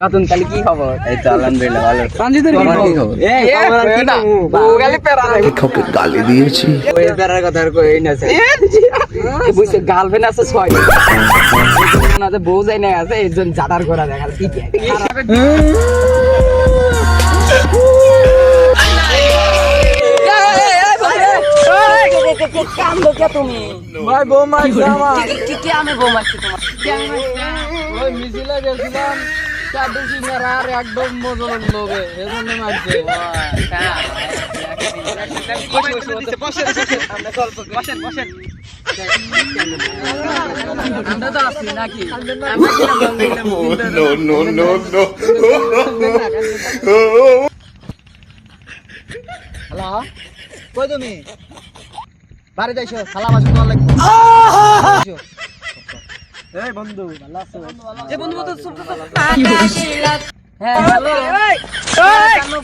নতুন তাহলে কি খবর? এই তো আলহামদুলিল্লাহ ভালো সঞ্জিতের তোমার কি খবর? এই আমার কি? না ও গালি পেরা কাউকে গালি দিয়েছি। ওই বেড়ার কথা আর কই না স্যার বুঝছে গার্লফ্রেন্ড আছে ছয়। না যে বউ যাই না আছে একজন জাদার করা দেখাল কি ভাই বউ মারছে আমার। আমি বউ মারছি তোমার? ওই মিছিলে গেছিলাম। চারটে সিঙ্গার আর একদম মজল লোকে এজন্য মারছে আমরা তো আছি নাকি হ্যালো কই তুমি বাড়ি যাইছো খালা বাসন তোমার লাগবে এই বন্ধু ভালো আছো এ বন্ধু বন্ধু চুপ চুপ হ্যাঁ হ্যালো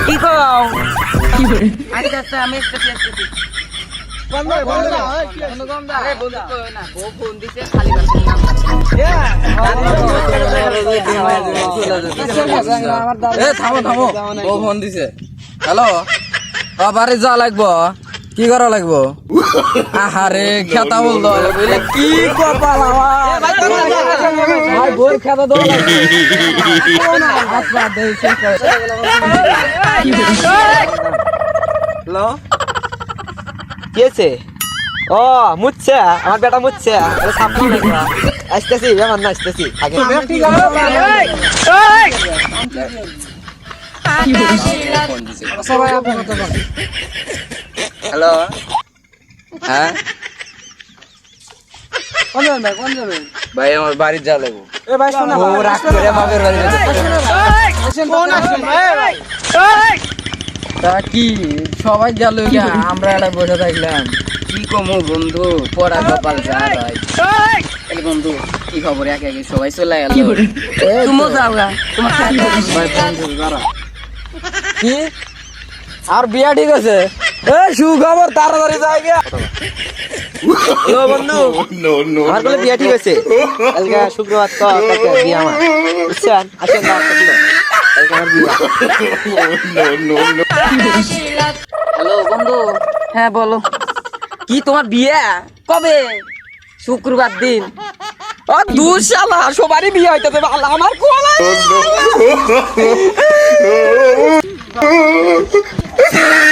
কি কও কি করে আচ্ছা আচ্ছা আমি একটা আসতেছি বন্ধ বন্ধ বন্ধু কম দা আরে বন্ধু কই না বউ ফোন দিছে খালি বাসন নাম থামো থামো ও ফোন দিছে হ্যালো বাড়ি যা লাগবো কি করা লাগবো? আহারে খেতা বলতো। কি কপাল আমার? ভাই বই খেতা দেওয়া হ্যালো? কি আছে ও মুচ্ছে আমার বেটা মুচ্ছে। আসতেছি আমার না আসতেছি। আগে। সবাই আপনার হ্যালো? হ্যাঁ? কোন যাবেন ভাই কোন যাবেন ভাই আমার বাড়ির যা লাগবো এ ভাই শোনা ও রাগ করে বাপের বাড়ি তা কি সবাই গেল আমরা একটা বসে থাকলাম। কি কমো বন্ধু পড়া কপাল যা ভাই বন্ধু কি খবর? একে একে সবাই চলে গেল। তুমিও যাও গা তোমার ভাই বন্ধু কি? আর বিয়া ঠিক আছে? এ সুখবর তাড়াতাড়ি যাই গিয়া ও বন্ধু। নো নো আমার বলে বিয়া ঠিক আছে কালকে শুক্রবার তো কালকে বিয়া আমার। বুঝছেন? আসেন না আসেন না। কালকে আমার বিয়া। No no no. হ্যালো বন্ধু। হ্যাঁ বলো। কি তোমার বিয়ে? কবে? শুক্রবার দিন। ও দূর শালা সবারই বিয়ে হইতেছে। ভালো আমার কোলা।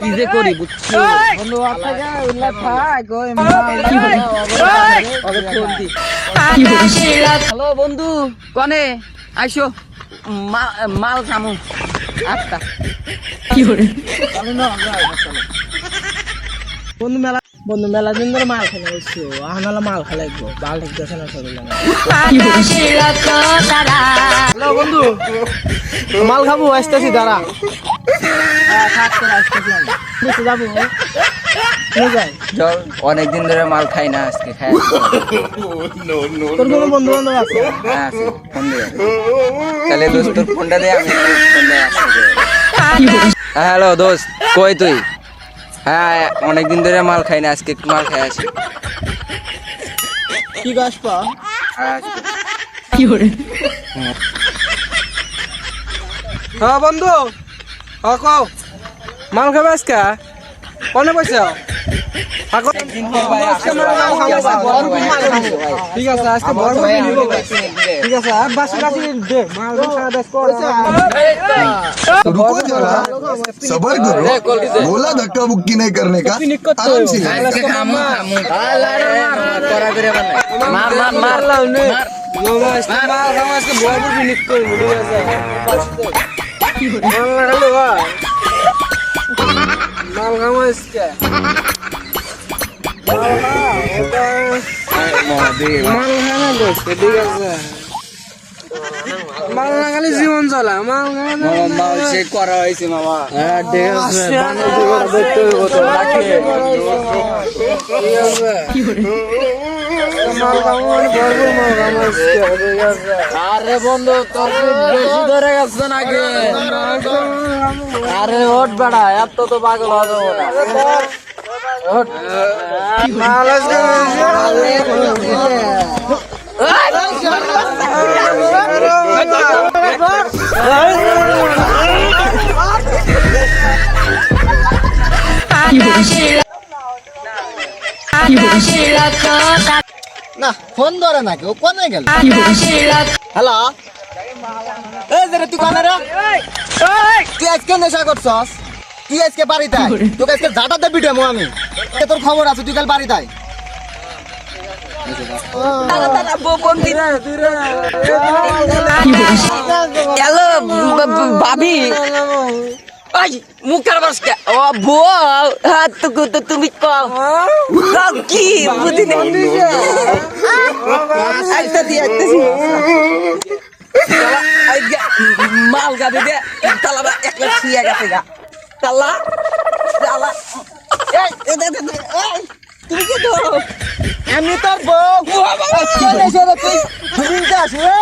কি যে করি বুঝছ? বন্ধু উল্লা থাক ওই হ্যালো বন্ধু কনে? আইসো। মাল খামু। আচ্ছা বন্ধু মেলা বন্ধু মেলা দিন ধরে মাল খেলে বসছো আহনালা মাল খেলে বাল ঠিক আছে না শরীরে হ্যালো বন্ধু। মাল খাব আসতেছি দাঁড়া। যাব নিয়ে যাই অনেক দিন ধরে মাল খাই না আজকে খাই কোনো বন্ধু বান্ধব আছে? হ্যাঁ আছে, ফোন তাহলে দোস্ত তোর ফোনটা দে আমি হ্যালো দোস্ত কই তুই? হ্যাঁ অনেক দিন ধরে মাল খাই না আজকে মাল খাই আসি। কি গাছ পা? হ্যাঁ, হ্যাঁ বন্ধু। হ্যাঁ কও মাল খাবে আজকে কোনে পয়সা ঠিক আছে আজকে ভরপুর নিব ঠিক আছে আর বাসি বাসি দে মাল সারা দেশ করেছে रुको जरा सबर करो बोला धक्का मुक्की नहीं करने का आराम से लेना। আজকে খামু খামু করা করে বানাই মার মার মার মাল খাবো আজকে ভরপুর ফিনিশ জীবন চলা মাল চেক করা হয়েছে মামা হ্যাঁ ঠিক আছে দেখতে হইব ঠিক আছে আরে বন্ধু, তোর বেশি ধরে গেছে নাকি আরে ওঠ বেড়া, এত তো পাগল হওয়া যাব না। মাল আজকে না, ফোন ধরে নাকি ও কোনে গেল? হ্যালো? এই যে তুই কোনে রে? আজকে নেশা করছস? তুই আজকে বাড়িতে আয় তোকে আজকে ঝাঁটা দেবি ডেমো আমি। তোর খবর আছে, তুই কাল বাড়িতে আয় হ্যালো ভাবি? ওই মুখের বাসকে ও বউ হ্যাঁ তো তো তুমি কও কও কি বুদ্ধি নেই আইতা দি আইতাছি মাল গাবে দে তালা বা এক লাখ ছিয়া গেছে গা তালা তালা এই এ দে দে দে, এই তুমি কি ধরো আমি তোর বউ তুই নেশা রে তুই তুই আসবে